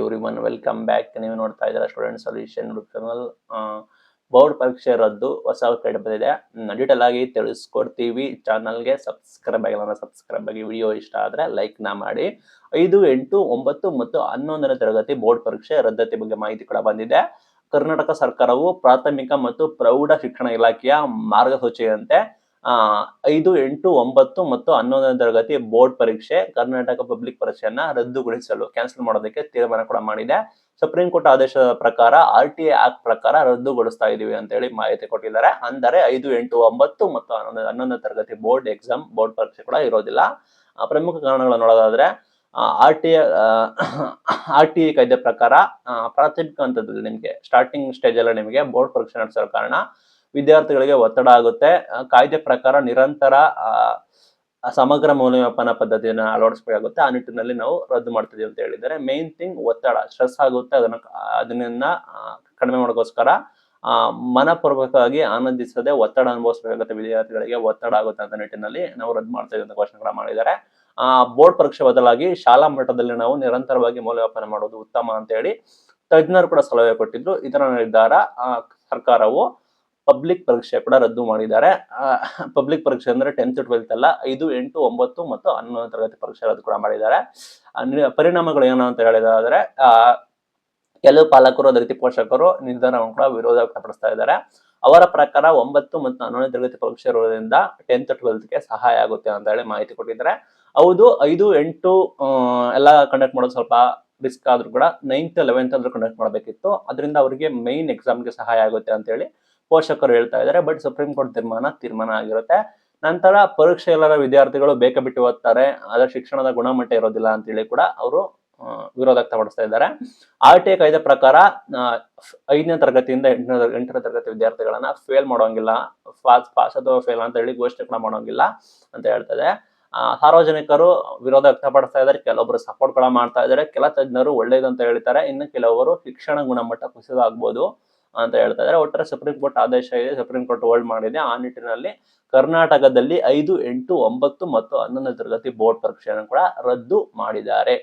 Every one welcome back ನೀವು ನೋಡ್ತಾ ಇದ್ದೀರಾ ಸ್ಟೂಡೆಂಟ್ ಸೊಲ್ಯೂಷನ್ ಚಾನಲ್ ಬೋರ್ಡ್ ಪರೀಕ್ಷೆ ರದ್ದು, ಹೊಸ ಅಪ್ಡೇಟ್ ಬಂದಿದೆ. ಡೀಟೇಲ್ ಆಗಿ ತಿಳಿಸ್ಕೊಡ್ತೀವಿ. ಚಾನಲ್ಗೆ ಸಬ್ಸ್ಕ್ರೈಬ್ ಆಗಿಲ್ಲ ಸಬ್ಸ್ಕ್ರೈಬ್ ಆಗಿ ವಿಡಿಯೋ ಇಷ್ಟ ಆದರೆ ಲೈಕ್ನ ಮಾಡಿ. ಐದು, ಎಂಟು, ಒಂಬತ್ತು ಮತ್ತು ಹನ್ನೊಂದನೇ ತರಗತಿ ಬೋರ್ಡ್ ಪರೀಕ್ಷೆ ರದ್ದತಿ ಬಗ್ಗೆ ಮಾಹಿತಿ ಕೂಡ ಬಂದಿದೆ. ಕರ್ನಾಟಕ ಸರ್ಕಾರವು ಪ್ರಾಥಮಿಕ ಮತ್ತು ಪ್ರೌಢ ಶಿಕ್ಷಣ ಇಲಾಖೆಯ ಮಾರ್ಗಸೂಚಿಯಂತೆ ಐದು, ಎಂಟು, ಒಂಬತ್ತು ಮತ್ತು ಹನ್ನೊಂದನೇ ತರಗತಿ ಬೋರ್ಡ್ ಪರೀಕ್ಷೆ, ಕರ್ನಾಟಕ ಪಬ್ಲಿಕ್ ಪರೀಕ್ಷೆಯನ್ನ ರದ್ದುಗೊಳಿಸಲು ಕ್ಯಾನ್ಸಲ್ ಮಾಡೋದಕ್ಕೆ ತೀರ್ಮಾನ ಕೂಡ ಮಾಡಿದೆ. ಸುಪ್ರೀಂ ಕೋರ್ಟ್ ಆದೇಶದ ಪ್ರಕಾರ ಆರ್ ಟಿ ಆಕ್ಟ್ ಪ್ರಕಾರ ರದ್ದುಗೊಳಿಸ್ತಾ ಇದೀವಿ ಅಂತ ಹೇಳಿ ಮಾಹಿತಿ ಕೊಟ್ಟಿದ್ದಾರೆ. ಅಂದರೆ ಐದು, ಎಂಟು, ಒಂಬತ್ತು ಮತ್ತು ಹನ್ನೊಂದು, ಹನ್ನೊಂದನೇ ತರಗತಿ ಬೋರ್ಡ್ ಎಕ್ಸಾಮ್ ಬೋರ್ಡ್ ಪರೀಕ್ಷೆ ಕೂಡ ಇರೋದಿಲ್ಲ. ಪ್ರಮುಖ ಕಾರಣಗಳನ್ನು ನೋಡೋದಾದ್ರೆ ಆರ್ ಟಿ ಆರ್ ಟಿ ಕಾಯ್ದೆ ಪ್ರಕಾರ ಪ್ರಾಥಮಿಕ ಹಂತದಲ್ಲಿ ನಿಮಗೆ ಸ್ಟಾರ್ಟಿಂಗ್ ಸ್ಟೇಜ್ ಅಲ್ಲ ನಿಮಗೆ ಬೋರ್ಡ್ ಪರೀಕ್ಷೆ ನಡೆಸೋ ಕಾರಣ ವಿದ್ಯಾರ್ಥಿಗಳಿಗೆ ಒತ್ತಡ ಆಗುತ್ತೆ. ಕಾಯ್ದೆ ಪ್ರಕಾರ ನಿರಂತರ ಸಮಗ್ರ ಮೌಲ್ಯಮಾಪನ ಪದ್ಧತಿಯನ್ನು ಅಳವಡಿಸಬೇಕಾಗುತ್ತೆ. ಆ ನಿಟ್ಟಿನಲ್ಲಿ ನಾವು ರದ್ದು ಮಾಡ್ತಿದ್ದೀವಿ ಅಂತ ಹೇಳಿದರೆ ಮೇನ್ ಥಿಂಗ್ ಒತ್ತಡ ಸ್ಟ್ರೆಸ್ ಆಗುತ್ತೆ. ಅದನ್ನ ಅದನ್ನ ಕಡಿಮೆ ಮಾಡೋಕ್ಕೋಸ್ಕರ ಆ, ಮನಪೂರ್ವಕವಾಗಿ ಆನಂದಿಸದೆ ಒತ್ತಡ ಅನುಭವಿಸಬೇಕಾಗುತ್ತೆ. ವಿದ್ಯಾರ್ಥಿಗಳಿಗೆ ಒತ್ತಡ ಆಗುತ್ತೆ ಅಂತ ನಿಟ್ಟಿನಲ್ಲಿ ನಾವು ರದ್ದು ಮಾಡ್ತಾ ಇದ್ದಂಥ ಕೂಡ ಮಾಡಿದ್ದಾರೆ. ಆ ಬೋರ್ಡ್ ಪರೀಕ್ಷೆ ಬದಲಾಗಿ ಶಾಲಾ ಮಟ್ಟದಲ್ಲಿ ನಾವು ನಿರಂತರವಾಗಿ ಮೌಲ್ಯಮಾಪನ ಮಾಡೋದು ಉತ್ತಮ ಅಂತ ಹೇಳಿ ತಜ್ಞರು ಕೂಡ ಸಲಹೆ ಕೊಟ್ಟಿದ್ರು. ಇದರ ನಿರ್ಧಾರ ಸರ್ಕಾರವು ಪಬ್ಲಿಕ್ ಪರೀಕ್ಷೆ ಕೂಡ ರದ್ದು ಮಾಡಿದ್ದಾರೆ. ಪಬ್ಲಿಕ್ ಪರೀಕ್ಷೆ ಅಂದ್ರೆ ಟೆಂತ್ ಟ್ವೆಲ್ತ್ ಅಲ್ಲ, ಐದು, ಎಂಟು, ಒಂಬತ್ತು ಮತ್ತು ಹನ್ನೊಂದನೇ ತರಗತಿ ಪರೀಕ್ಷೆ ರದ್ದು ಕೂಡ ಮಾಡಿದ್ದಾರೆ. ಪರಿಣಾಮಗಳು ಏನು ಅಂತ ಹೇಳಿದಾದ್ರೆ ಕೆಲವು ಪಾಲಕರು ಅದೇ ರೀತಿ ಪೋಷಕರು ನಿರ್ಧಾರವನ್ನು ಕೂಡ ವಿರೋಧ ವ್ಯಕ್ತಪಡಿಸ್ತಾ ಇದ್ದಾರೆ. ಅವರ ಪ್ರಕಾರ ಒಂಬತ್ತು ಮತ್ತು ಹನ್ನೊಂದನೇ ತರಗತಿ ಪರೀಕ್ಷೆ ಇರೋದ್ರಿಂದ ಟೆಂತ್ ಟ್ವೆಲ್ತ್ಗೆ ಸಹಾಯ ಆಗುತ್ತೆ ಅಂತ ಹೇಳಿ ಮಾಹಿತಿ ಕೊಟ್ಟಿದ್ದಾರೆ. ಹೌದು, ಐದು, ಎಂಟು ಎಲ್ಲ ಕಂಡಕ್ಟ್ ಮಾಡೋದು ಸ್ವಲ್ಪ ರಿಸ್ಕ್ ಆದ್ರೂ ಕೂಡ ನೈನ್ತ್ ಲೆವೆಂತ್ ಆದ್ರೂ ಕಂಡಕ್ಟ್ ಮಾಡಬೇಕಿತ್ತು. ಅದರಿಂದ ಅವರಿಗೆ ಮೈನ್ ಎಕ್ಸಾಮ್ಗೆ ಸಹಾಯ ಆಗುತ್ತೆ ಅಂತ ಹೇಳಿ ಪೋಷಕರು ಹೇಳ್ತಾ ಇದ್ದಾರೆ ಬಟ್ ಸುಪ್ರೀಂ ಕೋರ್ಟ್ ತೀರ್ಮಾನ ತೀರ್ಮಾನ ಆಗಿರುತ್ತೆ. ನಂತರ ಪರೀಕ್ಷೆ ಇಲ್ಲದ ವಿದ್ಯಾರ್ಥಿಗಳು ಬೇಕ ಬಿಟ್ಟು ಓದ್ತಾರೆ ಅದರ ಶಿಕ್ಷಣದ ಗುಣಮಟ್ಟ ಇರೋದಿಲ್ಲ ಅಂತ ಹೇಳಿ ಕೂಡ ಅವರು ವಿರೋಧ ವ್ಯಕ್ತಪಡಿಸ್ತಾ ಇದ್ದಾರೆ. ಆರ್ ಟಿ ಕಾಯ್ದೆ ಪ್ರಕಾರ ಐದನೇ ತರಗತಿಯಿಂದ ಎಂಟನೇ ಎಂಟನೇ ತರಗತಿ ವಿದ್ಯಾರ್ಥಿಗಳನ್ನ ಫೇಲ್ ಮಾಡೋಂಗಿಲ್ಲ ಪಾಸ್ ಪಾಸ್ ಅಥವಾ ಫೇಲ್ ಅಂತ ಹೇಳಿ ಘೋಷಣೆ ಕೂಡ ಮಾಡೋಂಗಿಲ್ಲ ಅಂತ ಹೇಳ್ತದೆ ಸಾರ್ವಜನಿಕರು ವಿರೋಧ ವ್ಯಕ್ತಪಡಿಸ್ತಾ ಇದ್ದಾರೆ ಕೆಲವೊಬ್ಬರು ಸಪೋರ್ಟ್ ಕೂಡ ಮಾಡ್ತಾ ಇದ್ದಾರೆ, ಕೆಲ ತಜ್ಞರು ಒಳ್ಳೇದು ಅಂತ ಹೇಳ್ತಾರೆ, ಇನ್ನು ಕೆಲವರು ಶಿಕ್ಷಣ ಗುಣಮಟ್ಟ ಕುಸಿದಾಗ್ಬೋದು. ಅಂತ ಹೇಳ್ತಾ ಇದ್ದಾರೆ. ಒಟ್ಟಾರೆ ಸುಪ್ರೀಂ ಕೋರ್ಟ್ ಆದೇಶ ಇದೆ ಸುಪ್ರೀಂ ಕೋರ್ಟ್ ಹೋಲ್ಡ್ ಮಾಡಿದೆ. ಆ ನಿಟ್ಟಿನಲ್ಲಿ ಕರ್ನಾಟಕದಲ್ಲಿ ಐದು ಎಂಟು ಒಂಬತ್ತು ಮತ್ತು ಹನ್ನೊಂದನೇ ತರಗತಿ ಬೋರ್ಡ್ ಪರೀಕ್ಷೆಯನ್ನು ಕೂಡ ರದ್ದು ಮಾಡಿದ್ದಾರೆ.